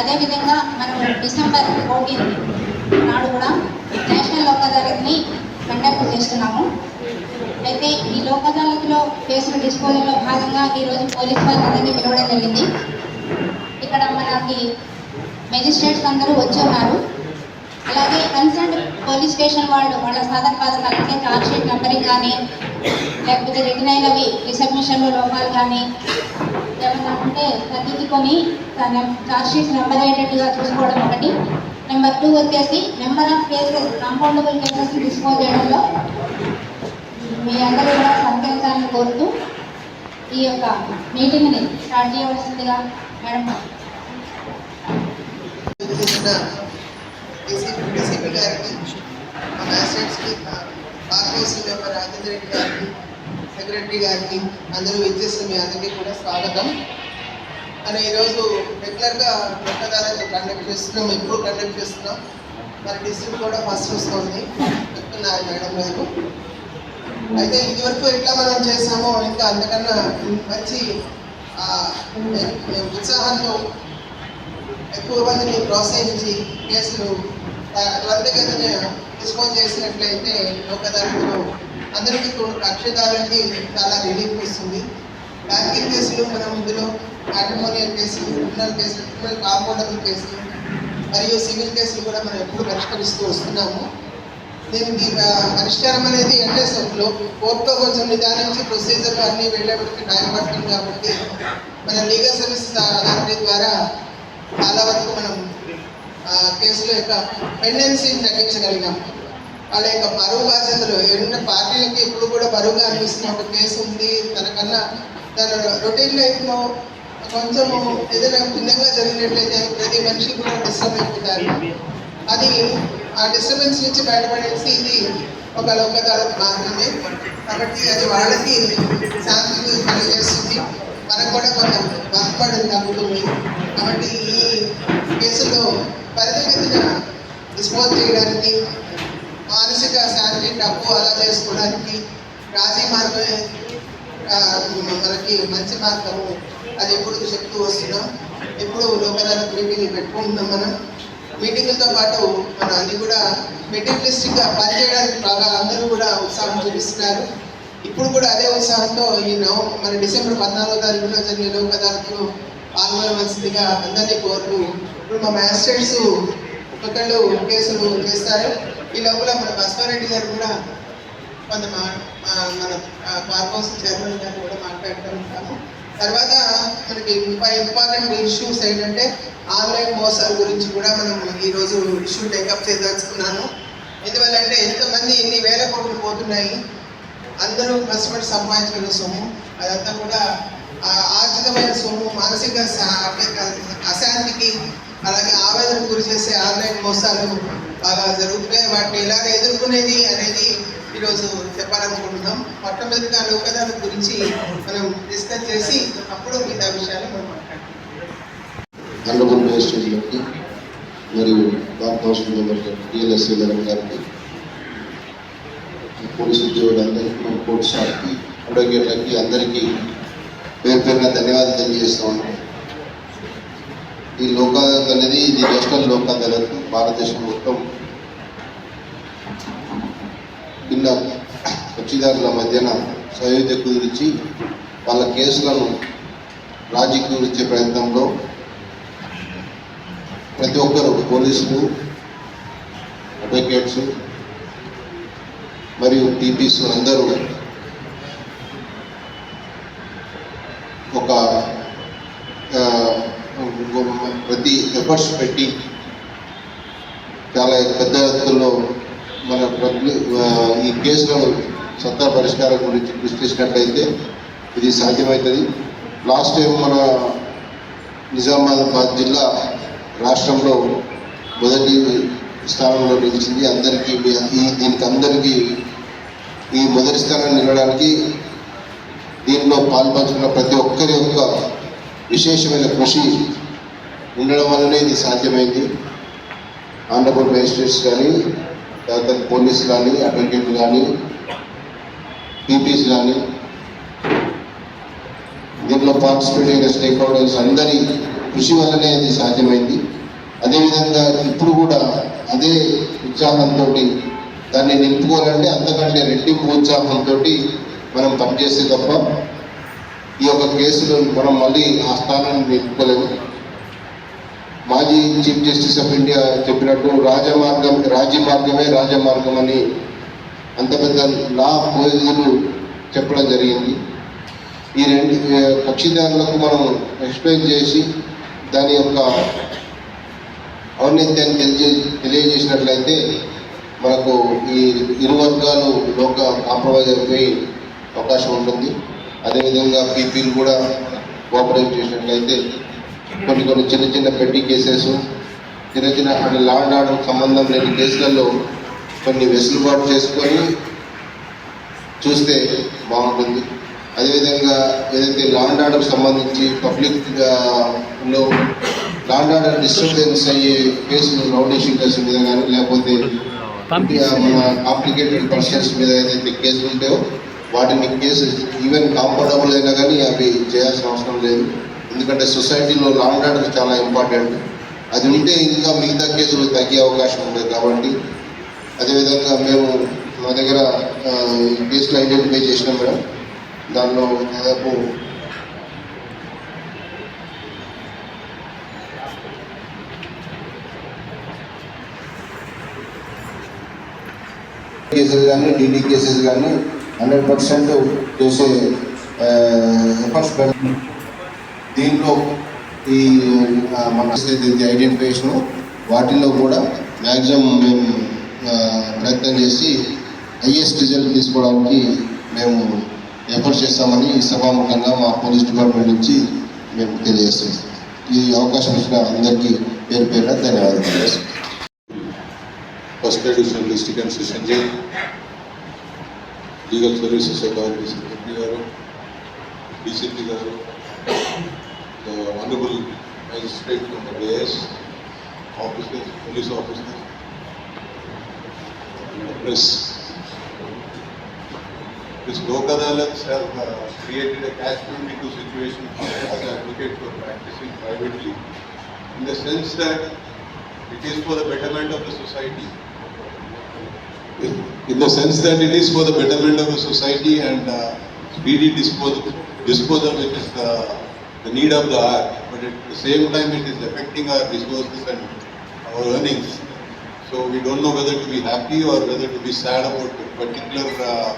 అదేవిధంగా మనం December fourteen నాడు కూడా నేషనల్ లోక్ అదాలత్ని కండక్ట్ చేస్తున్నాము. అయితే ఈ లోక్ అదాలత్లో కేసుల డిస్పోజల్లో భాగంగా ఈరోజు పోలీస్ వారిని అందరినీ పిలవడం జరిగింది. ఇక్కడ మనకి మెజిస్ట్రేట్స్ అందరూ వచ్చి ఉన్నారు అలాగే కన్సర్న్ పోలీస్ స్టేషన్ వాళ్ళు వాళ్ళ సాధన బాధకాలు అంటే చార్జ్ షీట్ నెంబరింగ్ కానీ లేకపోతే రిటర్న్ అయినవి రిసబ్మిషన్లో లోపాలు కానీ ఏమన్నా ఉంటే తగ్గించుకొని తన చార్జ్ నెంబర్ అయ్యేటట్టుగా చూసుకోవడం ఒకటి. నెంబర్ టూ వచ్చేసి number of cases compoundable cases dispose చేయడంలో మీ అందరూ కూడా సహకరించాలని కోరుతూ ఈ యొక్క మీటింగ్ని స్టార్ట్ చేయవలసిందిగా మేడం చేసిన డీసీపీ డీసీపీ మా మ్యాజిస్ట్రేట్స్కి బార్కోసి రాజేంద్ర రెడ్డి గారికి సెక్రటరీ గారికి అందరూ విచ్చేసిన మీ అందరికీ కూడా స్వాగతం. అని ఈరోజు రెగ్యులర్గా లోకదాలను కండక్ట్ చేస్తున్నాం ఎప్పుడు కండక్ట్ చేస్తున్నాం. మరి డిస్ట్రిక్ట్ కూడా ఫస్ట్ వస్తుంది చెప్తున్నారు మేడం గారు. అయితే ఇదివరకు ఎట్లా మనం చేసామో ఇంకా అంతకన్నా మంచి ఉత్సాహంతో ఎక్కువ మందిని ప్రోత్సహించి కేసులు త్వరితగతిన డిస్పోజ్ చేసినట్లయితే లోకదారులు అందరికీ కూడా కక్షదారులకి చాలా రిలీఫ్ ఇస్తుంది. బ్యాంకింగ్ కేసులు మనం ఇందులో మ్యాట్రిమోనియల్ కేసులు క్రిమినల్ కేసులు క్రిమినల్ కాంపౌండబుల్ కేసులు మరియు సివిల్ కేసులు కూడా మనం ఎప్పుడు పరిష్కరిస్తూ వస్తున్నాము. దీనికి uh, పరిష్కారం అనేది ఎన్ఎస్ఎఫ్లో కోర్టులో కొంచెం నిదానించి ప్రొసీజర్ అన్నీ వెళ్ళేటప్పటికి టైం పడుతుంది కాబట్టి మన లీగల్ సర్వీసెస్ అథారిటీ ద్వారా చాలా వరకు మనం కేసులో యొక్క పెండెన్సీని తగ్గించగలిగాము. వాళ్ళ యొక్క బరువు బాధ్యతలు. ఎన్నో పార్టీలకి ఇప్పుడు కూడా బరువుగా అనిపిస్తున్న ఒక కేసు ఉంది తనకన్నా తన రొటీన్ లైఫ్లో కొంచెం ఏదైనా భిన్నంగా జరిగినట్లయితే ప్రతి మనిషి కూడా డిస్టర్బ్ అయిపోతారు. అది ఆ డిస్టర్బెన్స్ నుంచి బయటపడేసి ఇది ఒక లోకదారు మాత్రమే. కాబట్టి అది వాళ్ళకి శాంతి కలిగజేస్తుంది మనకు కూడా కొంత వర్క్ తగ్గుతుంది. కాబట్టి ఈ కేసులో పరిధిగతిన డిస్పోజ్ చేయడానికి మానసిక శాంతి డబ్బు అలా చేసుకోవడానికి రాజీ మార్గమే. మనకి మంచి మార్గము. అది ఎప్పుడు చెప్తూ వస్తున్నాం ఎప్పుడు లోకదాన మీటింగ్ పెట్టుకుంటున్నాం మనం. మీటింగ్లతో పాటు మన అన్ని కూడా మెటీరియలిస్టిక్గా పనిచేయడానికి బాగా అందరూ కూడా ఉత్సాహం చూపిస్తున్నారు. ఇప్పుడు కూడా అదే ఉత్సాహంతో ఈ నవ మన డిసెంబర్ పద్నాలుగో తారీఖులో జరిగే లోక్ అదాలత్లో పాల్గొనవలసిందిగా అందరినీ కోరుతూ ఇప్పుడు మా మ్యాజిస్ట్రేట్స్ ఒకళ్ళు కేసులు చేస్తారు. ఈ లోపల మన బస్వారెడ్డి గారు కూడా కొంత మా- మన కార్పొరేషన్ చైర్మన్ గారు కూడా మాట్లాడుతూ ఉంటాము. తర్వాత మనకి ఇంకా ఇంపార్టెంట్ ఇష్యూస్ ఏంటంటే ఆన్లైన్ మోసాల గురించి కూడా మనం ఈరోజు ఇష్యూ టేకప్ చేయదలుచుకున్నాను ఎందువల్ల అంటే ఎంతమంది ఎన్ని వేల కోట్లు పోతున్నాయి అందరూ కష్టపడి సంపాదించిన సొమ్ము అదంతా కూడా ఆర్థికమైన సొమ్ము మానసిక అశాంతికి అలాగే ఆవేదనకు గురి చేసే ఆన్లైన్ మోసాలు బాగా జరుగుతున్నాయి. వాటిని ఎలాగ ఎదుర్కొనేది అనేది ఈరోజు చెప్పాలనుకుంటున్నాం. మొట్టమొదటిగా లోకదాల గురించి మనం డిస్కస్ చేసి అప్పుడు మిగతా విషయాలు మనం మాట్లాడుకుంటాం మరియు బాబు హౌస్ మెంబర్ టిఎల్ఎస్సీ గారి గారికి పోలీసు ఉద్యోగులందరికీ మన కోర్టు స్టాఫ్కి అడ్వకేట్లకి అందరికీ పేరు పేరున ధన్యవాదాలు తెలియజేస్తూ ఉన్నాం. ఈ లోక్ అదాలత్ అనేది ఇది నేషనల్ లోక్ అదాలత్ భారతదేశం మొత్తం. కింద కక్షిదారుల మధ్యన సయోధ్య కుదిరించి వాళ్ళ కేసులను రాజీకి ఇచ్చే ప్రయత్నంలో ప్రతి ఒక్కరు పోలీసులు అడ్వకేట్స్ మరియు టీపీస్ అందరూ ఒక ఆ, ప్రతి ఎఫర్ట్స్ పెట్టి చాలా పెద్ద ఎత్తులో మన పబ్లిక్ ఈ కేసులను సత్తా పరిష్కారం గురించి గుర్తించినట్లయితే ఇది సాధ్యమవుతుంది. లాస్ట్ టైం మన నిజామాబాద్ జిల్లా రాష్ట్రంలో మొదటి స్థానంలో నిలిచింది. అందరికీ దీనికి అందరికీ ఈ మొదటి స్థానాన్ని నిలవడానికి దీనిలో పాల్పంచుకున్న ప్రతి ఒక్కరి యొక్క విశేషమైన కృషి ఉండడం వల్లనే ఇది సాధ్యమైంది. ఆనరబుల్ మేజిస్ట్రేట్స్ కానీ తర్వాత పోలీస్ కానీ అడ్వకేట్ కానీ పీపీస్ కానీ దీంట్లో పార్టిసిపేట్ అయిన స్టేక్ హోల్డర్స్ అందరి కృషి వల్లనే అది సాధ్యమైంది. అదేవిధంగా ఇప్పుడు కూడా అదే ఉత్సాహంతో దాన్ని నింపుకోవాలంటే అంతకంటే రెట్టింపు ఉత్సాహంతో మనం పనిచేస్తే తప్ప ఈ యొక్క కేసులో మనం మళ్ళీ ఆ స్థానాన్ని నిలుపుకోలేము. మాజీ చీఫ్ జస్టిస్ ఆఫ్ ఇండియా చెప్పినట్టు రాజమార్గం రాజ్యమార్గమే రాజమార్గం అని అంత పెద్ద లా పోలీసులు చెప్పడం జరిగింది. ఈ రెండు కక్షిదారులకు మనం ఎక్స్ప్లెయిన్ చేసి దాని యొక్క ఔన్నత్యాన్ని తెలియజే తెలియజేసినట్లయితే మనకు ఈ ఇరు వర్గాలు లోక కాంప్రమైజ్ అయిపోయి అవకాశం ఉంటుంది. అదేవిధంగా పీపీలు కూడా కోఆపరేట్ చేసినట్లయితే కొన్ని కొన్ని చిన్న చిన్న పెట్టి కేసెస్ చిన్న చిన్న అంటే లా అండ్ ఆర్డర్ సంబంధం లేని కేసులలో కొన్ని వెసులుబాటు చేసుకొని చూస్తే బాగుంటుంది. అదేవిధంగా ఏదైతే లా అండ్ ఆర్డర్ సంబంధించి పబ్లిక్లో లా అండ్ ఆర్డర్ డిస్టర్బెన్స్ అయ్యే కేసులు రౌడీ షీటర్స్ మీద కానీ లేకపోతే మన కాంప్లికేటెడ్ పర్సన్స్ మీద ఏదైతే కేసులు ఉంటాయో వాటిని కేసు ఈవెన్ కాంపౌండబుల్ అయినా కానీ అవి చేయాల్సిన అవసరం లేదు. ఎందుకంటే సొసైటీలో లా ఆర్డర్ చాలా ఇంపార్టెంట్. అది ఉంటే ఇంకా మిగతా కేసులు తగ్గే అవకాశం ఉంది కాబట్టి అదేవిధంగా మేము మా దగ్గర కేసులు ఐడెంటిఫై చేసినాం మేడం. దానిలో దాదాపు కేసెస్ కానీ డీడీ కేసెస్ కానీ హండ్రెడ్ పర్సెంట్ చేసే ఎఫర్ట్స్ పెడుతున్నాం. దీంట్లో ఈ ఆ, మన ఐడెంటిఫికేషన్ వాటిల్లో కూడా మ్యాక్సిమం మేము ప్రయత్నం చేసి హైయెస్ట్ రిజల్ట్ తీసుకోవడానికి మేము ఎఫర్ట్ చేస్తామని సభాముఖంగా మా పోలీస్ డిపార్ట్మెంట్ నుంచి మేము తెలియజేస్తాం ఈ అవకాశం ఇచ్చిన అందరికీ పేరు పేరున ధన్యవాదాలు first additional district MC Sanjay legal services authority secretary గారు డీసీపీ గారు the Honorable Magistrate from the BS, officers, police officers, the press. This local Dalits have uh, created a catch-22 situation for advocate for practicing privately in the sense that it is for the betterment of the society. In the sense that it is for the betterment of the society and uh, speedy disposal, disposal which is uh, the need of the hour, but at the same time it is affecting our resources and our earnings. So we don't know whether to be happy or whether to be sad about the particular uh,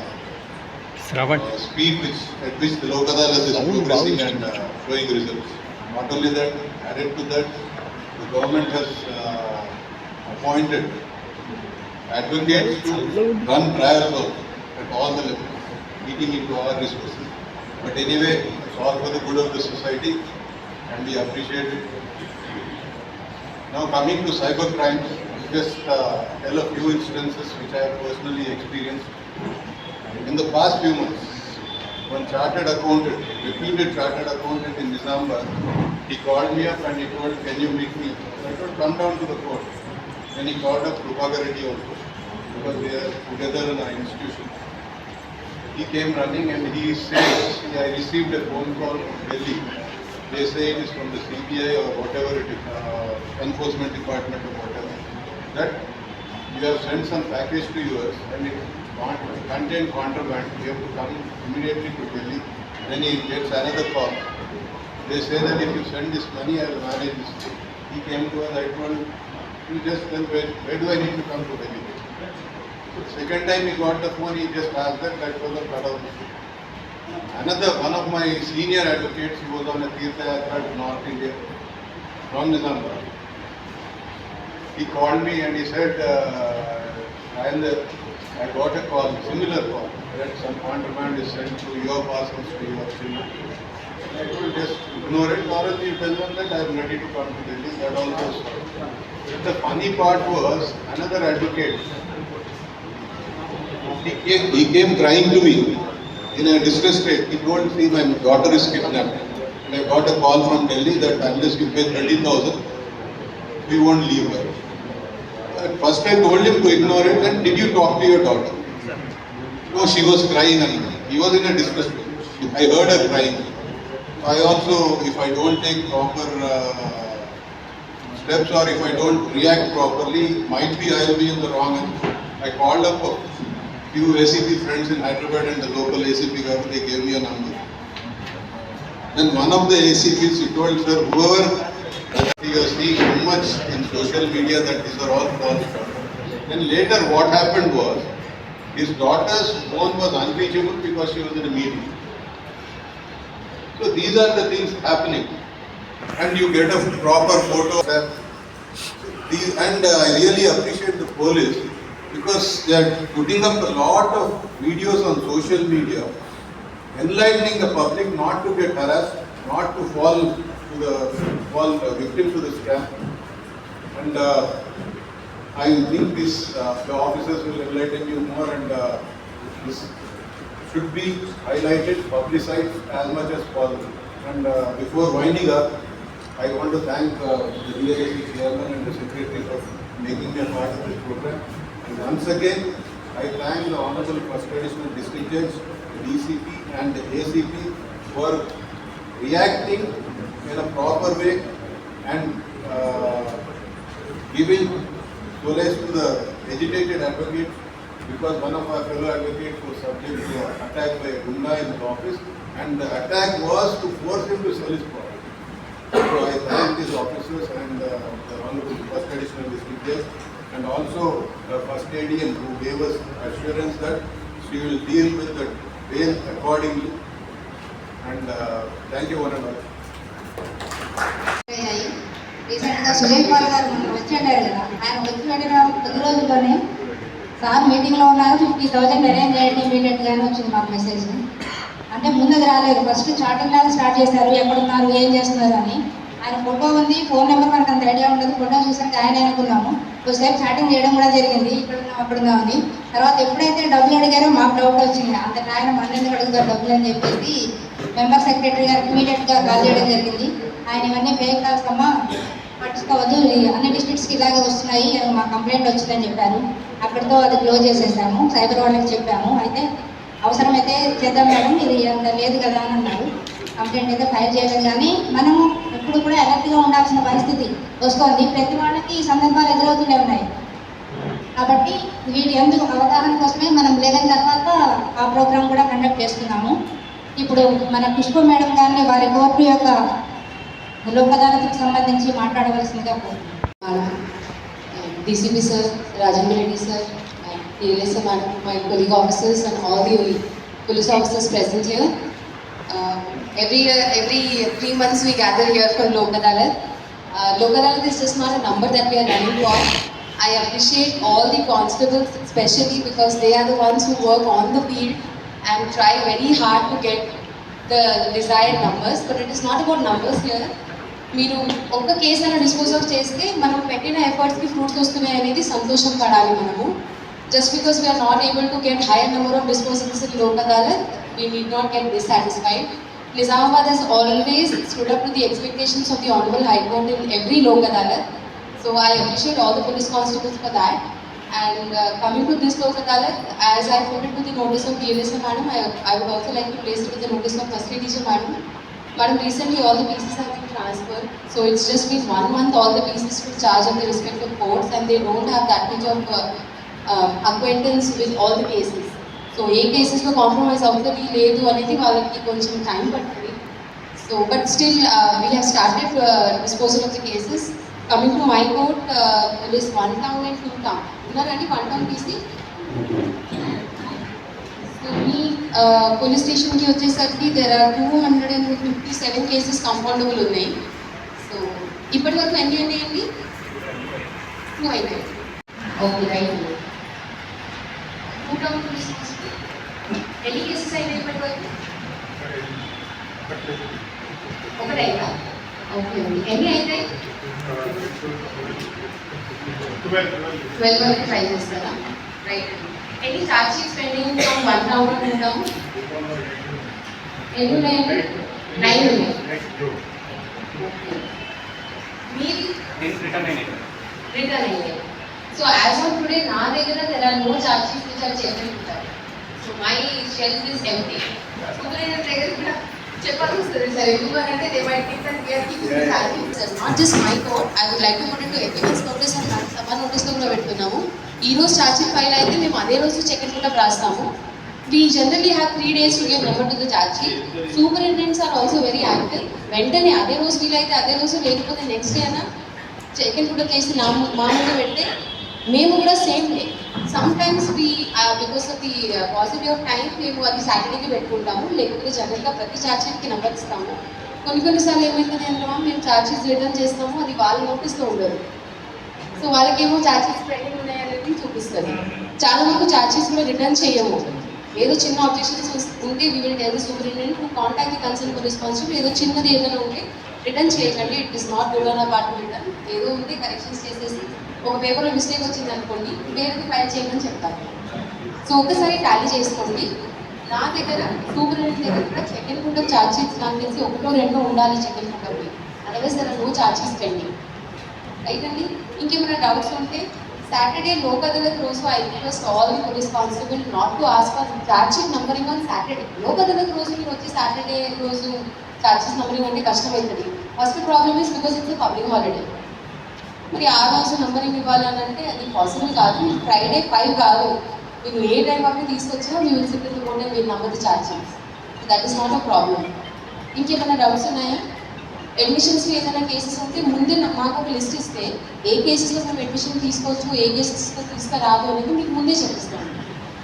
uh, speed which, at which the Lokadala is progressing and uh, showing results. Not only that, added to that, the government has uh, appointed advocates to run trials also at all the levels, eating into our resources. But anyway, it's all for the good of the society and we appreciate it. Now coming to cyber crimes, just uh, tell a few instances which I have personally experienced. In the past few months, one chartered accountant, reputed chartered accountant in Nizamabad, he called me up and he told, can you meet me? I told, come down to the court. Then he called up Prabhakar Reddy also, because we are together in our institution. He came running and he says, I received a phone call from Delhi. They say it is from the CBI or whatever it is, uh, enforcement department or whatever, that you have sent some package to US and it con- contain contraband, you have to come immediately to Delhi. Then he gets another call. They say that if you send this money, I will manage this. He came to us, I told him, you just tell where, where do I need to come to Delhi? Second time he got the phone, he just asked that, that was a cutout. Another, one of my senior advocates, he was on a Tirtha Yatra to North India, from Nizamabad. He called me and he said, uh, I, the, I got a call, similar call, that some contraband is sent to your parcels to your children. I told just ignore it, or else you tell them that I am ready to come to Delhi, that also is. The funny part was, another advocate, he came, he came crying to me in a distressed state. He told me my daughter is kidnapped. And I got a call from Delhi that unless you pay 30,000, we won't leave her. At first I told him to ignore it and did you talk to your daughter? No, she was crying he was in a distressed state. I heard her crying. I also, if I don't take proper uh, steps or if I don't react properly, might be I will be in the wrong. I called up few ACP friends in Hyderabad and the local ACP government, they gave me a number. Then one of the ACPs, he told, sir, whoever you are seeing so much in social media that these are all false. Then later what happened was, his daughter's phone was unreachable because she was in a meeting. So these are the things happening. And you get a proper photo. These, and uh, I really appreciate the police because they are putting up a lot of videos on social media, enlightening the public not to get harassed, not to fall to the fall victim to the scam. And uh, I think this uh, the officers will enlighten you more and uh, this should be highlighted, publicized as much as possible. And uh, before winding up, I want to thank uh, the DIC chairman and the secretary for making me a part of this program. Once again, I thank the Honorable First Additional District Judge, DCP and the ACP for reacting in a proper way and uh, giving solace to the agitated advocate because one of our fellow advocates was subject to attack by a Gunda in the office and the attack was to force him to sell his property. So I thank these officers and uh, the Honorable First Additional District Judge and also the First ADM who gave us assurance that she will deal with the bail accordingly. And uh, thank you one another. రీసెంట్గా సుజయ్ కుమార్ గారు మొన్న వచ్చి అన్నారు కదా. ఆయన వచ్చి అడిగిన కొద్ది రోజుల్లోనే. సార్ మీటింగ్లో ఉన్నారు. ఫిఫ్టీ థౌజండ్ అరేంజ్ చేయండి ఇమీడియట్గానే వచ్చింది మాకు మెసేజ్ అంటే ముందుకు రాలేదు. ఫస్ట్ చాటింగ్ లాగా స్టార్ట్ చేశారు. ఎక్కడున్నారు ఏం చేస్తున్నారు అని. ఆయన ఫోటో ఉంది ఫోన్ నెంబర్ మనకు అంత ఐడియా ఉండదు. ఫోటో చూసాక ఆయన అనుకున్నాము. ఒకసారి చాటింగ్ చేయడం కూడా జరిగింది. ఇక్కడ ఉన్నాం అక్కడ ఉన్నాం అని. తర్వాత ఎప్పుడైతే డబ్బులు అడిగారో మాకు డౌట్ వచ్చింది. అంత ఆయన మన ఎందుకు అడుగుతారు డబ్బులు అని చెప్పేసి మెంబర్ సెక్రటరీ గారికి ఇమీడియట్గా కాల్ చేయడం జరిగింది. ఆయన ఇవన్నీ ఫేక్ కాల్స్ అమ్మా పట్టించుకోవద్దు. అన్ని డిస్ట్రిక్ట్స్కి ఇలాగే వస్తున్నాయి. మా కంప్లైంట్ వచ్చిందని చెప్పారు. అక్కడితో అది క్లోజ్ చేసేసాము. సైబర్ వాళ్ళకి చెప్పాము. అయితే అవసరమైతే చేద్దాం మేడం. ఇది అంత లేదు కదా అని అన్నారు. కంప్లైంట్ అయితే ఫైల్ చేయడం కానీ మనము ఎప్పుడు కూడా అలర్ట్గా ఉండాల్సిన పరిస్థితి వస్తుంది. ప్రతి వాళ్ళకి ఈ సందర్భాలు ఎదురవుతూనే ఉన్నాయి. కాబట్టి వీటి ఎందుకు అవగాహన కోసమే మనం లేదని తర్వాత ఆ ప్రోగ్రామ్ కూడా కండక్ట్ చేస్తున్నాము. ఇప్పుడు మన పుష్ప మేడం గారిని వారి కోర్టు యొక్క లోక్ సంబంధించి మాట్లాడవలసిందిగా కోరుతున్నాను. DCP sir Rajendra Reddy sir and PLSA madam, my colleague officers and all the police. Um, every year, every three months we gather here for Lok Adalat. Uh, Lok Adalat is just not a number that we are running for. I appreciate all the constables especially because they are the ones who work on the field and try very hard to get the desired numbers. But it is not about numbers here. మీరు ఒక్క case అయినా dispose of చేస్తే మనం పెట్టిన ఎఫర్ట్స్కి fruits వస్తున్నాయి అనేది సంతోషం పడాలి మనము just because we are not able to get higher number of disposals in Lok Adalat we need not get dissatisfied. Nizamabad has always stood up to the expectations of the Honorable High Court in every Lok Adalat. So I appreciate all the police constables for that. And uh, coming to this Lok Adalat, as I put it to the notice of DLSA Madam, I, I would also like to place it to the notice of First Teacher Madam. Madam, recently all the pieces have been transferred. So it's just been one month all the pieces to charge of the respective courts and they don't have that much of uh, um, acquaintance with all the cases. So ఏ కేసెస్లో compromise అవుతుంది లేదు అనేది వాళ్ళకి కొంచెం time పడుతుంది. So but still we have started disposal of the cases coming to my court police one town and two town ఉన్నారండి? One town తీసి మీ పోలీస్ స్టేషన్కి వచ్చేసరికి there are two hundred and fifty seven cases compoundable ఉన్నాయి. So ఇప్పటి వరకు ఎన్ని ఉన్నాయండి టూ అయినాయి. ఓకే రైట్ టూ టౌన్ ఎన్ని కేసెస్ అయినాయి ఇప్పటి వరకు ఒకటైనా ఓకే అండి. ఎన్ని అయినాయి ట్వెల్వ్ వరకు ట్రై చేస్తారా? రైట్ ఎన్ని charge sheets pending from one thousand ఉంటాము ఎన్ని ఉన్నాయండి? నైన్ ఉన్నాయి. మీది? రిటర్న్ అయ్యాయి. సో యాజ్ ఆన్ టుడే నా దగ్గర there are no charge sheets which are my shelf is empty superintendent దగ్గర కూడా చెప్పాల్సి వస్తుంది సార్ ఎందుకంటే they might think that we are keeping the charge sir not just my code I would like to put it to evidence notice and సభ నోటీస్లో కూడా పెడుతున్నాము ఈ రోజు ఛార్జ్ షీట్ ఫైల్ అయితే మేము అదే రోజు చెక్ కూడా రాస్తాము. We generally have three days to give number to the charge superintendents are also very active వెంటనే అదే రోజు వీలైతే అదే రోజు లేకపోతే నెక్స్ట్ డే అయినా చెక్ కూడా కేసు నా మామూలుగా పెడితే మేము కూడా same day sometimes we because of the positive of time మేము అది సాటర్డేకి పెట్టుకుంటాము లేకపోతే జనరల్గా ప్రతి ఛార్జీకి నెంబర్ ఇస్తాము. కొన్ని కొన్నిసార్లు ఏమవుతుంది అంటే మేము ఛార్జెస్ రిటర్న్ చేస్తాము అది వాళ్ళ నోటీస్లో ఉండదు సో వాళ్ళకేమో ఛార్జెస్ పెండింగ్ ఉన్నాయనేది చూపిస్తుంది చాలా వరకు ఛార్జెస్ కూడా రిటర్న్ చేయము. ఏదో చిన్న ఆబ్జెక్షన్స్ ఉంటే we will tell superintendent to contact the concern for responsible ఏదో చిన్నది ఏదైనా ఉంటే రిటర్న్ చేయకండి it is not good on apartment return ఏదో ఉంటే కరెక్షన్స్ చేసేసి ఒక పేపర్లో మిస్టేక్ వచ్చింది అనుకోండి వేరేది ఫైల్ చేయమని చెప్తాను. సో ఒకసారి టాలీ చేసుకోండి. నా దగ్గర సూపరింటెండెంట్ దగ్గర కూడా సెకండ్ ఇన్ ఛార్జ్ షీట్స్ నాకు తెలిసి ఒకటో రెండో ఉండాలి సెకండ్ ఇన్ కూడా సరే నువ్వు నో ఛార్జెస్ పెండి రైట్ ఇంకేమైనా డౌట్స్ ఉంటే సాటర్డే లోక్ అదాలత్ రోజు I request all the responsible not to ask for charge sheet numbering on Saturday Lok Adalat రోజు మీరు వచ్చి సాటర్డే రోజు ఛార్జెస్ నంబరింగ్ అంటే కష్టమవుతుంది. First problem is because it's public holiday మరి ఆ రోజు నంబరింగ్ ఇవ్వాలి అని అంటే అది పాసిబుల్ కాదు. ఫ్రైడే ఫైవ్ కాదు. మీరు ఏ టైం అప్పుడు తీసుకొచ్చినా మీ విజిట్ కూడా మీరు number charge that is not a problem ఇంకేమైనా డౌట్స్ ఉన్నాయా? అడ్మిషన్స్లో ఏదైనా కేసెస్ ఉంటే ముందే మాకు ఒక లిస్ట్ ఇస్తే ఏ కేసెస్లో మేము అడ్మిషన్ తీసుకోవచ్చు ఏ కేసెస్లో తీసుకురాదు అనేది మీకు ముందే చెప్పిస్తాను.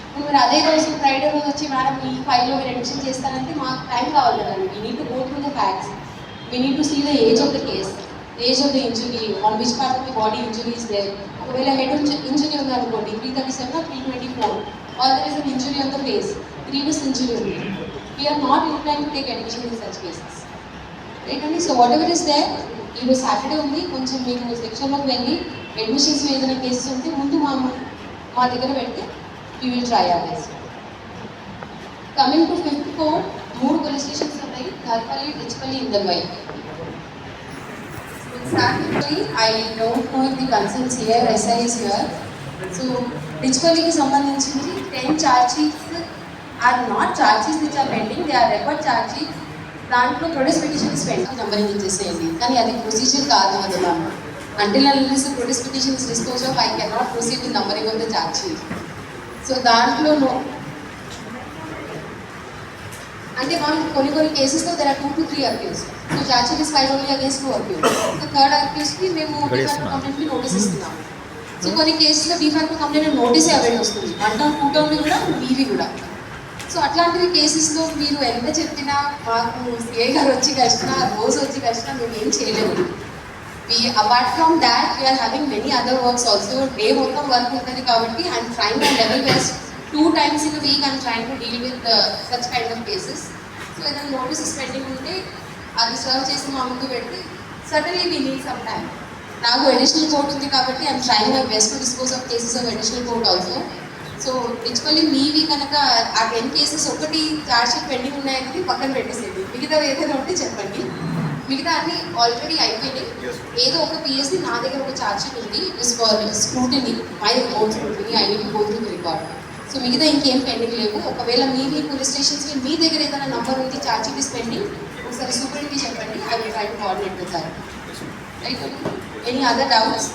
ఇప్పుడు మీరు అదే రోజు ఫ్రైడే రోజు వచ్చి మేడం ఈ ఫైల్లో మీరు అడ్మిషన్ చేస్తానంటే మాకు టైం కావాలి కదండి. We need to go through the facts we need to see the age of the case age of the injury on which part of the body injury is there ఒకవేళ head injury ఉంది అనుకోండి three thirty seven three twenty four or there is an injury on the face previous injury ఉంది. We are not incline to take admission in such cases right అండి so whatever is they ఈరోజు Saturday ఉంది కొంచెం మీకు సెక్షన్లోకి వెళ్ళి admissions ఏదైనా cases ఉంటే ముందు మా మా దగ్గర పెడితే you will try are coming to fifth code మూడు పోలీస్ స్టేషన్స్ ఉన్నాయి Dharpally Dichpally Indalwai I don't know the concerns here SI is here so డిచ్పల్లికి సంబంధించింది ten charges are not charges which are pending they are referred charges దాంట్లో produce petition pending numbering ఇచ్చేసేయండి కానీ అది procedure కాదు అది ma'am until unless produce petition dispose of I can not proceed with numbering of the charge sheet so దాంట్లో అంటే మనం కొన్ని కొన్ని కేసెస్లో there are two to three accuse so sheet is five only against two accuse so third అక్యూస్కి మేము కంప్లైంట్కి notice ఇస్తున్నాము so కొన్ని కేసులో డిఫాక్ట్ కంప్లైంట్ నోటీస్ అవైల్ వస్తుంది. వన్ టౌన్ టూ టౌన్ కూడా మీవి కూడా. సో అట్లాంటివి కేసెస్లో మీరు ఎంత చెప్పినా మాకు సిఐ గారు వచ్చి కష్టినా రోజు వచ్చి కష్టినా మేము ఏం చేయలేము. We apart from that we are having many other works also day మొత్తం వర్క్ ఉంటుంది కాబట్టి I'm trying my level best two times in week I'm trying to deal with such kind of cases so ఏదైనా notices pending ఉంటే అది serve చేసి మా ముందు పెట్టి suddenly we need some time నాకు అడిషనల్ కోర్ట్ ఉంది కాబట్టి I'm trying my best to dispose of cases of additional court also so principally మీవి కనుక ఆ టెన్ కేసెస్ ఒకటి చార్జ్ షీట్ పెండింగ్ ఉన్నాయనేది పక్కన పెట్టేసేది మిగతా ఏదైనా ఉంటే చెప్పండి. మిగతా అన్ని ఆల్రెడీ అయిపోయినాయి. ఏదో ఒక పిఎస్సి నా దగ్గర ఒక ఛార్జ్ షీట్ ఉంది. It is for scrutiny my own scrutiny I need go through record so మిగతా ఇంకేం పెండింగ్ లేవు. ఒకవేళ మీ మీ పోలీస్ స్టేషన్స్కి మీ దగ్గర ఏదైనా నంబర్ ఉంది ఛార్జ్ షీట్ ఇస్ పెండింగ్ ఒకసారి సూపరింట్కి చెప్పండి. I will try to coordinate with sir right any other doubts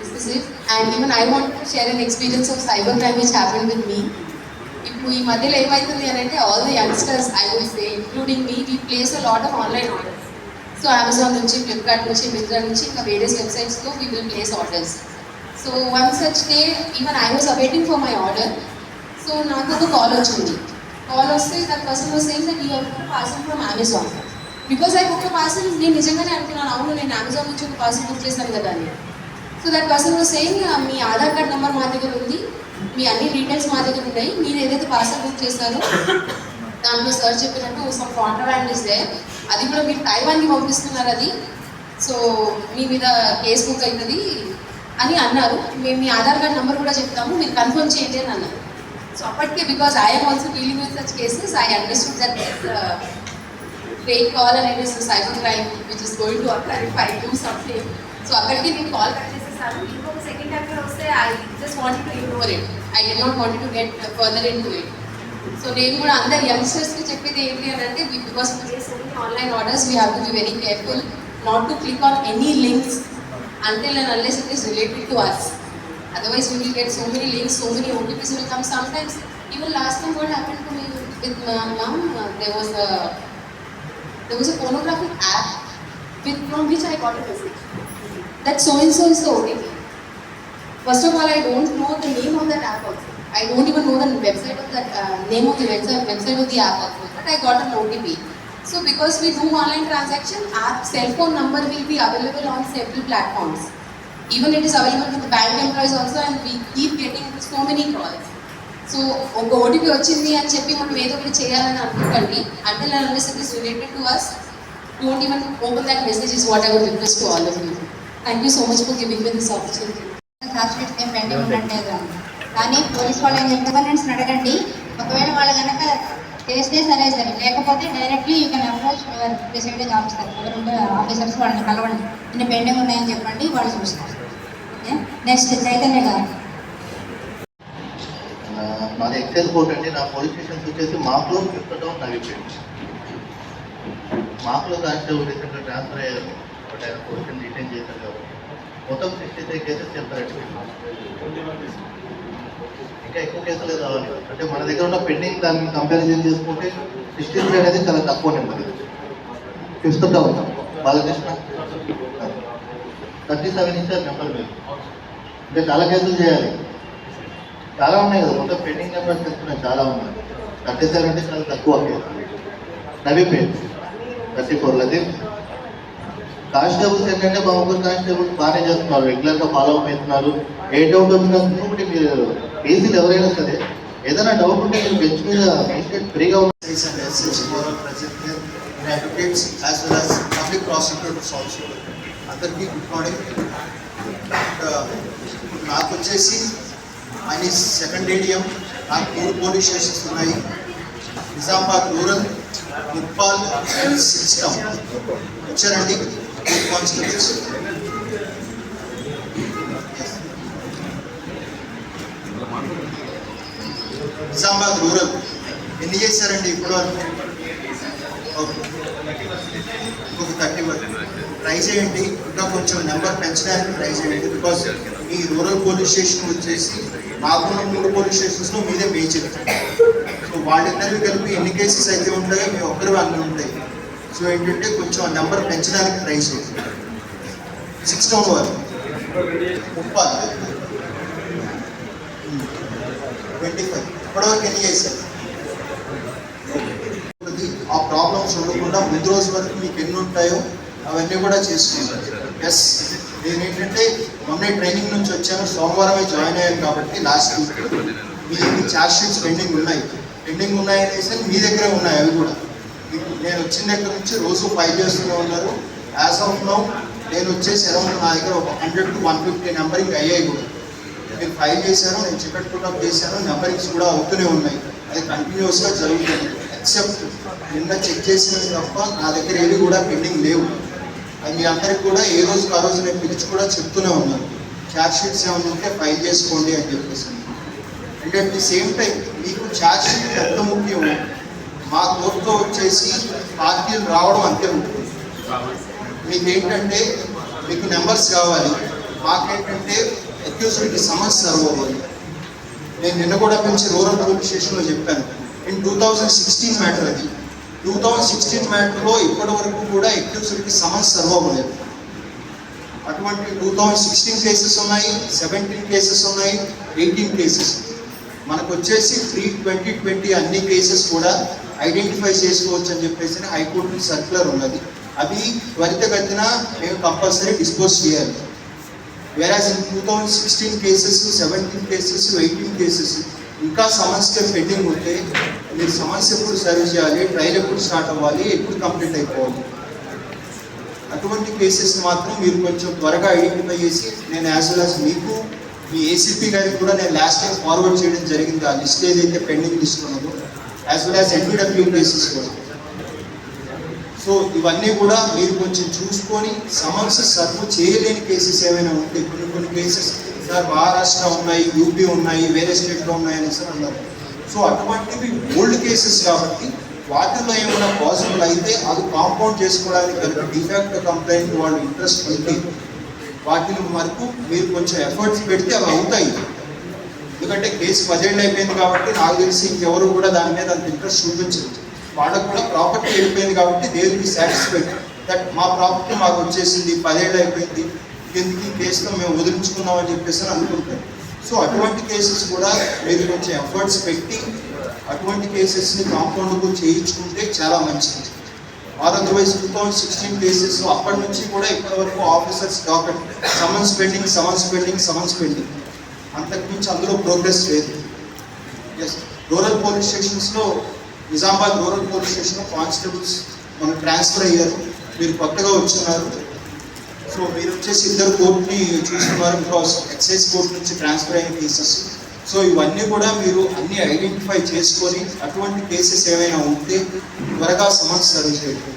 this is it. And even I want to share an experience of cyber crime which happened with ఇప్పుడు ఈ మధ్యలో ఏమవుతుంది అని అంటే all the youngsters I will say including me we place a lot of online orders so Amazon నుంచి Flipkart నుంచి Myntra నుంచి ఇంకా various వెబ్సైట్స్లో we will place orders so one such day even I was awaiting for my order so నాకు ఒక call వచ్చింది. Call వస్తే that person was saying that you have parcel from Amazon because I ఒక parcel నేను నిజంగానే అనుకున్నాను అవును నేను అమెజాన్ నుంచి ఒక పార్సల్ బుక్ చేశాను కదా అని. So that person was saying me Aadhaar card number మా దగ్గర ఉంది. మీ అన్ని డీటెయిల్స్ మా దగ్గర ఉన్నాయి. మీరు ఏదైతే పార్సల్ బుక్ చేశారో దాంట్లో సార్ చెప్పినట్టు సమ్ కాంట్రాబ్యాండ్ ఇస్తే అది కూడా మీరు టైవాన్కి పంపిస్తున్నారు అది. సో మీ మీద కేసు బుక్ అవుతుంది. అని అన్నారు. మేము మీ ఆధార్ కార్డ్ నెంబర్ కూడా చెప్తాము మీరు కన్ఫర్మ్ చేయండి అని అన్నారు. సో అప్పటికే because I'm also dealing with such cases I understood that fake call అనేది cyber crime which is going to apply if I do something so అక్కడికి నేను కాల్ కట్ చేసేసాను. ఇంకొక సెకండ్ టైం కూడా వస్తే I just wanted to ignore it I did not wanted to get further into it so నేను కూడా అందరు యంగ్స్టర్స్కి చెప్పేది ఏంటి అని అంటే because online orders we have to be very careful not to click on any links until and unless it is related to us. Otherwise, we will get so many links, so many OTPs will come. Sometimes, even last time, what happened to me with my mom, uh, there was a there was a pornographic app with from which I got a message that so and so is the OTP. First of all, I don't know the name of that app also. I don't even know the website of that uh, name of the website website of the app also. But I got an OTP. So because we do online transaction, our cell phone number will be available on several platforms. Even it is available with the bank employees also, and we keep getting so many calls. So ఒక OTP వచ్చింది అని చెప్పి మనం ఏదో ఒకటి చేయాలని అనుకోకండి అంటే unless it is related to us don't even open that message is whatever request to all of you thank you so much for giving me this opportunity charge sheets ఏం పెండింగ్ ఉండట్లేదు కానీ పోలీస్ వాళ్ళు ఏం governance అడగండి ఒకవేళ వాళ్ళు కనుక చేస్తే సరే సరే. లేకపోతే directly you can approach your presiding officer ఎవరుంటే ఆఫీసర్స్ వాళ్ళని కలవండి. ఇన్ని పెండింగ్ ఉన్నాయని చెప్పండి వాళ్ళు చూస్తారు. నెక్స్ట్ చైతన్య గారు. నాది ఎక్సైజ్ కోర్ట్ అండి. నా పోలీస్ స్టేషన్స్ వచ్చేసి మాకులో ఫిఫ్త్ టౌన్ నవీపేట మాకులో కానిస్టేబుల్ రీసెంట్గా ట్రాన్స్ఫర్ అయ్యారు. బట్ ఆయన పొజిషన్ రిటైన్ చేశారు కాబట్టి. మొత్తం సిక్స్టీ త్రీ కేసెస్ సెపరేట్ ఇంకా ఎక్కువ కేసులు కావాలి అంటే మన దగ్గర ఉన్న పెండింగ్ దాన్ని కంపారిజన్ చేసుకుంటే సిక్స్టీ అనేది చాలా తక్కువ number fifth town Balakrishna. Thirty seven ఇచ్చారు నెంబర్ మీరు. అంటే చాలా కేసులు చేయాలి. చాలా ఉన్నాయి కదా. మొత్తం పెండింగ్ నెంబర్స్ చెప్తున్నాయి చాలా ఉన్నాయి. థర్టీ సెవెన్ అంటే చాలా తక్కువ నవీ నవీపేట్ థర్టీ ఫోర్ అది కానిస్టేబుల్స్ ఏంటంటే మా ముగ్గురు కానిస్టేబుల్స్ బాగానే చేస్తున్నారు. రెగ్యులర్గా ఫాలో అప్ అవుతున్నారు ఏ డౌట్ వచ్చినా ఇప్పుడు మీరు పీసీలు ఎవరైనా సరే ఏదైనా డౌట్ ఉంటే మీరు బెంచ్ మీద ఫ్రీగా ఉన్న. Police and SH who are present అందరికీ గుడ్ మార్నింగ్ uh, నాకు వచ్చేసి ఆయన సెకండ్ ఏడియం నాకు మూడు పోలీస్ స్టేషన్స్ ఉన్నాయి. Nizamabad rural Muppal and six town వచ్చారండి. టూ కానిస్టేబుల్స్ నిజామాబాద్ రూరల్ ఎన్ని చేశారండి ఇప్పుడు ఓకే. ఇంకొక థర్టీ వరకు. ట్రై చేయండి ఇంకా కొంచెం నెంబర్ పెంచడానికి ట్రై చేయండి బికాస్ ఈ రూరల్ పోలీస్ స్టేషన్ వచ్చేసి మాకున్న మూడు పోలీస్ స్టేషన్స్లో మీదే మేజర్ సో వాళ్ళిద్దరికి కలిపి ఎన్ని కేసెస్ అయితే ఉంటాయో మీ ఒక్కరు అన్నీ ఉంటాయి. సో ఏంటంటే కొంచెం ఆ నెంబర్ పెంచడానికి ట్రై చేయండి సిక్స్ టౌన్ వరకు ట్వంటీ ఫైవ్ ఇప్పటివరకు ఎన్ని చేశారు? ఆ ప్రాబ్లమ్స్ ఉండకుండా ముందు రోజు వరకు మీకు ఎన్ని ఉంటాయో అవన్నీ కూడా చేసుకుంటారు. ఎస్ నేను ఏంటంటే మొన్నే ట్రైనింగ్ నుంచి వచ్చాను. సోమవారమే జాయిన్ అయ్యాను కాబట్టి లాస్ట్ వీక్ మీ చార్జ్ షీట్స్ పెండింగ్ ఉన్నాయి. పెండింగ్ ఉన్నాయి అనేసి మీ దగ్గరే ఉన్నాయి అవి కూడా. మీకు నేను వచ్చిన దగ్గర నుంచి రోజు ఫైల్ చేస్తూనే ఉన్నారు. యాజ్ ఆఫ్ నౌ నేను వచ్చేసి అరౌండ్ నా దగ్గర ఒక hundred to one fifty numbering అయ్యాయి కూడా. మీరు ఫైల్ చేశాను నేను టికెట్ పుట్అప్ చేశాను నెంబరింగ్స్ కూడా అవుతూనే ఉన్నాయి. అది కంటిన్యూస్గా జరుగుతుంది. ఎక్సెప్ట్ నిన్న చెక్ చేసినవి తప్ప నా దగ్గర ఏవి కూడా పెండింగ్ లేవు. అది మీ అందరికి కూడా ఏ రోజు ఆ రోజు నేను పిలిచి కూడా చెప్తూనే ఉన్నాను. ఛార్జ్ షీట్స్ ఏమైనా ఉంటే ఫైల్ చేసుకోండి అని చెప్పేసి. అంటే అట్ ది సేమ్ టైం మీకు ఛార్జ్ షీట్ ఎంత ముఖ్యం. మా కోర్టుతో వచ్చేసి పార్టీలు రావడం అంతే ముఖ్యం. మీకేంటంటే మీకు నెంబర్స్ కావాలి. మాకేంటంటే అక్యూజ్డ్కి సమస్య సర్వ్ నేను నిన్న కూడా పిలిచి రూరల్ పోలీస్ స్టేషన్లో చెప్పాను. In two thousand sixteen matter అది. టూ థౌజండ్ సిక్స్టీన్ మ్యాటర్లో ఇప్పటి వరకు కూడా అక్యూజ్డ్కి సమస్య సర్వోబోలేదు అటువంటి టూ థౌజండ్ సిక్స్టీన్ కేసెస్ ఉన్నాయి సెవెంటీన్ కేసెస్ ఉన్నాయి ఎయిటీన్ కేసెస్. మనకు వచ్చేసి త్రీ ట్వంటీ ట్వంటీ అన్ని కేసెస్ కూడా ఐడెంటిఫై చేసుకోవచ్చు అని చెప్పేసి హైకోర్టు సర్క్యులర్ ఉన్నది. అవి త్వరితగతిన మేము కంపల్సరీ డిస్పోజ్ చేయాలి. Whereas in two thousand sixteen cases seventeen cases eighteen cases ఇంకా సమస్య పెండింగ్ ఉంటే మీరు సమస్య ఎప్పుడు సర్వ్ చేయాలి ట్రయల్ ఎప్పుడు స్టార్ట్ అవ్వాలి ఎప్పుడు కంప్లీట్ అయిపోవాలి. అటువంటి కేసెస్ మాత్రం మీరు కొంచెం త్వరగా ఐడెంటిఫై చేసి నేను యాజ్ వెల్ యాజ్ మీకు మీ ఏసీపీ గారికి కూడా నేను లాస్ట్ టైం ఫార్వర్డ్ చేయడం జరిగింది. ఆ లిస్ట్ ఏదైతే పెండింగ్ లిస్ట్ ఉన్నదో as well as NBW cases కూడా. సో ఇవన్నీ కూడా మీరు కొంచెం చూసుకొని సమన్స్ సర్వ్ చేయలేని కేసెస్ ఏమైనా ఉంటే కొన్ని కొన్ని కేసెస్ సార్ మహారాష్ట్ర ఉన్నాయి యూపీ ఉన్నాయి వేరే స్టేట్లో ఉన్నాయని సార్ అన్నారు. సో అటువంటివి ఓల్డ్ కేసెస్ కాబట్టి వాటిలో ఏమైనా పాసిబుల్ అయితే అది కాంపౌండ్ చేసుకోవడానికి కనుక డిఫెక్ట్ కంప్లైంట్ వాళ్ళు ఇంట్రెస్ట్ ఉంటే వాటిని వరకు మీరు కొంచెం ఎఫర్ట్స్ పెడితే అవి అవుతాయి. ఎందుకంటే కేసు పదేళ్ళు అయిపోయింది కాబట్టి నాకు తెలిసి ఇంకెవరు కూడా దాని మీద అంత ఇంట్రెస్ట్ చూపించలేదు వాళ్ళకు కూడా ప్రాపర్టీ వెళ్ళిపోయింది కాబట్టి they will be satisfied that మా ప్రాపర్టీ మాకు వచ్చేసింది పదేళ్ళు అయిపోయింది. ఎందుకు ఈ కేసులో మేము వదిలించుకున్నామని చెప్పేసి అని అనుకుంటారు సో అటువంటి కేసెస్ కూడా మీరు కొంచెం ఎఫర్ట్స్ పెట్టి అటువంటి కేసెస్ని కాంపౌండ్కు చేయించుకుంటే చాలా మంచిది. Or otherwise two thousand sixteen cases అప్పటి నుంచి కూడా ఇప్పటి వరకు officers docket summons pending summons pending summons pending అంతకుమించి అందులో ప్రోగ్రెస్ లేదు. ఎస్ రూరల్ పోలీస్ స్టేషన్స్లో నిజామాబాద్ రూరల్ పోలీస్ స్టేషన్లో కానిస్టేబుల్స్ మనం ట్రాన్స్ఫర్ అయ్యారు. మీరు కొత్తగా వచ్చినారు. సో మీరు వచ్చేసి ఇద్దరు కోర్టుని చూస్తున్నారు బికాస్ ఎక్సైజ్ కోర్టు నుంచి ట్రాన్స్ఫర్ అయిన కేసెస్. సో ఇవన్నీ కూడా మీరు అన్ని ఐడెంటిఫై చేసుకొని అటువంటి కేసెస్ ఏమైనా ఉంటే త్వరగా సమన్స్ సర్వ్ చేయండి.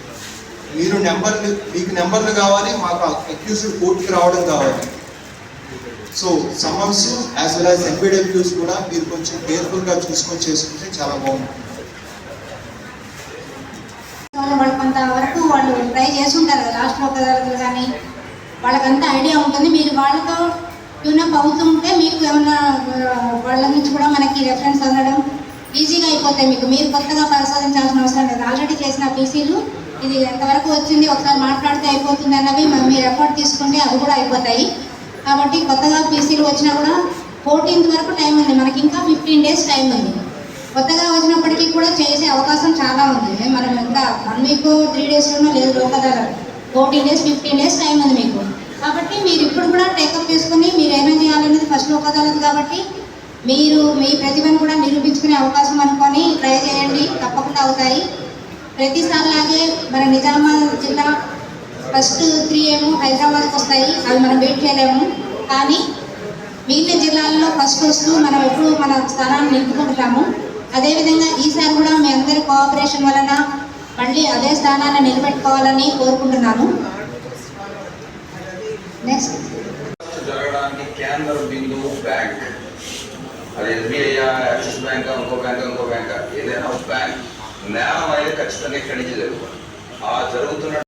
మీరు నెంబర్లు మీకు నెంబర్లు కావాలి మాకు అక్యూజ్డ్ కోర్టుకి రావడం కావాలి. So summons as well as NBWs కూడా మీరు కొంచెం కేర్ఫుల్గా చూసుకొని చేసుకుంటే చాలా బాగుంటుంది వాళ్ళు వాళ్ళు కొంత వరకు వాళ్ళు ట్రై చేసి ఉంటారు కదా లాస్ట్లో ఒక దగ్గర కానీ వాళ్ళకంతా ఐడియా ఉంటుంది. మీరు వాళ్ళతో ట్యూనప్ అవుతుంటే మీకు ఏమన్నా వాళ్ళ నుంచి కూడా మనకి రెఫరెన్స్ అందడం ఈజీగా అయిపోతాయి మీకు. మీరు కొత్తగా పరిశోధించాల్సిన అవసరం లేదు. ఆల్రెడీ చేసిన పీసీలు ఇది ఎంతవరకు వచ్చింది ఒకసారి మాట్లాడితే అయిపోతుంది అన్నవి మీరు ఎఫర్ట్ తీసుకుంటే అవి కూడా అయిపోతాయి. కాబట్టి కొత్తగా పీసీలు వచ్చినా కూడా ఫోర్టీన్త్ వరకు టైం ఉంది. మనకి ఇంకా ఫిఫ్టీన్ డేస్ టైం ఉంది. కొత్తగా వచ్చినప్పటికీ కూడా చేసే అవకాశం చాలా ఉంది. మనం ఇంకా వన్ వీక్ త్రీ డేస్లోనూ లేదు లోకదాల fourteen days fifteen days time ఉంది మీకు. కాబట్టి మీరు ఇప్పుడు కూడా టేకప్ చేసుకుని మీరు ఏమేమి చేయాలనేది ఫస్ట్ లోకదాలత్ కాబట్టి మీరు మీ ప్రతిభను కూడా నిరూపించుకునే అవకాశం అనుకొని ట్రై చేయండి. తప్పకుండా అవుతాయి. ప్రతిసారి లాగే మన నిజామాబాద్ జిల్లా ఫస్ట్ త్రీ ఏమో హైదరాబాద్కి వస్తాయి. అవి మనం వెయిట్ చేయలేము. కానీ మిగతా జిల్లాల్లో ఫస్ట్ వస్తూ మనం ఎప్పుడు మన స్థానాన్ని నిలుపుకుంటున్నాము అదేవిధంగా ఈసారి కూడా మీ అందరి కోఆపరేషన్ వలన మళ్ళీ అదే స్థానాన్ని నిలబెట్టుకోవాలని కోరుకుంటున్నాను నెక్స్ట్ జరగడానికి కేంద్ర బిందువు బ్యాంక్. అది ఎస్బీఐ యాక్సిస్ బ్యాంక్ ఇంకో బ్యాంక్ ఇంకో బ్యాంక్. ఏదైనా ఒక బ్యాంక్. నేరం అనేది ఖచ్చితంగా ఇక్కడి నుంచి జరుగుతుంది. ఆ జరుగుతున్న